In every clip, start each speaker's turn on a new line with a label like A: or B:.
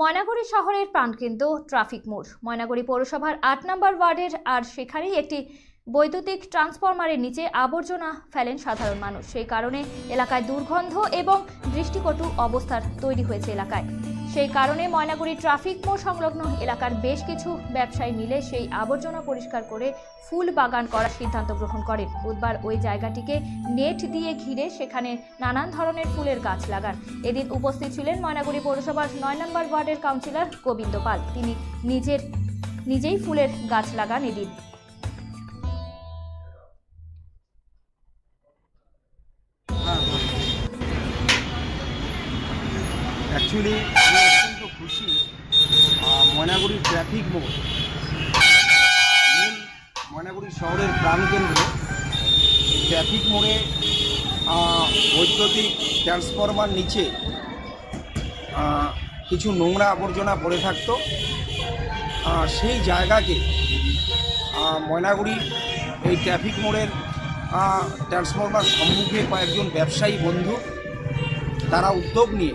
A: ময়নাগুড়ি শহরের প্রাণকেন্দ্র ট্রাফিক মোড়। ময়নাগুড়ি পৌরসভার আট নম্বর ওয়ার্ডের আর সেখানেই একটি বৈদ্যুতিক ট্রান্সফরমারের নিচে আবর্জনা ফেলেন সাধারণ মানুষ। সেই কারণে এলাকায় দুর্গন্ধ এবং দৃষ্টিকটু অবস্থার তৈরি হয়েছে এলাকায়। সেই কারণে ময়নাগুড়ি ট্রাফিক মোড় সংলগ্ন এলাকার বেশ কিছু ব্যবসায়ী মিলে সেই আবর্জনা পরিষ্কার করে ফুল বাগান করার সিদ্ধান্ত গ্রহণ করেন। বুধবার ওই জায়গাটিকে নেট দিয়ে ঘিরে সেখানে নানান ধরনের ফুলের গাছ লাগান। এদিন উপস্থিত ছিলেন ময়নাগুড়ি পৌরসভার নয় নম্বর ওয়ার্ডের কাউন্সিলর গোবিন্দ পাল। তিনি নিজের, নিজেই ফুলের গাছ লাগান এদিন।
B: অ্যাকচুয়ালি আমি অত্যন্ত খুশি আহ, ময়নাগুড়ির ট্রাফিক মোড় ময়নাগুড়ি শহরের প্রাণকেন্দ্রে ট্রাফিক মোড়ে বৈদ্যুতিক ট্রান্সফরমার নিচে কিছু নোংরা আবর্জনা পড়ে থাকতো। সেই জায়গাকে ময়নাগুড়ি এই ট্রাফিক মোড়ের ট্রান্সফরমার সম্মুখে কয়েকজন ব্যবসায়ী বন্ধু তারা উদ্যোগ নিয়ে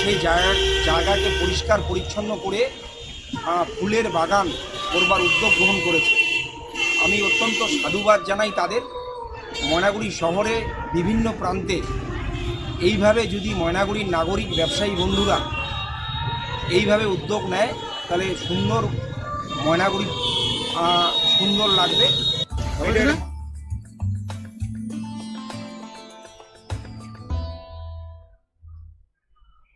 B: সেই জায়গা জায়গাকে পরিষ্কার, পরিচ্ছন্ন করে ফুলের বাগান করবার উদ্যোগ গ্রহণ করেছে। আমি অত্যন্ত সাধুবাদ জানাই তাদের। ময়নাগুড়ি শহরে বিভিন্ন প্রান্তে এইভাবে যদি ময়নাগুড়ির নাগরিক ব্যবসায়ী বন্ধুরা এইভাবে উদ্যোগ নেয়, তাহলে সুন্দর ময়নাগুড়ি সুন্দর লাগবে।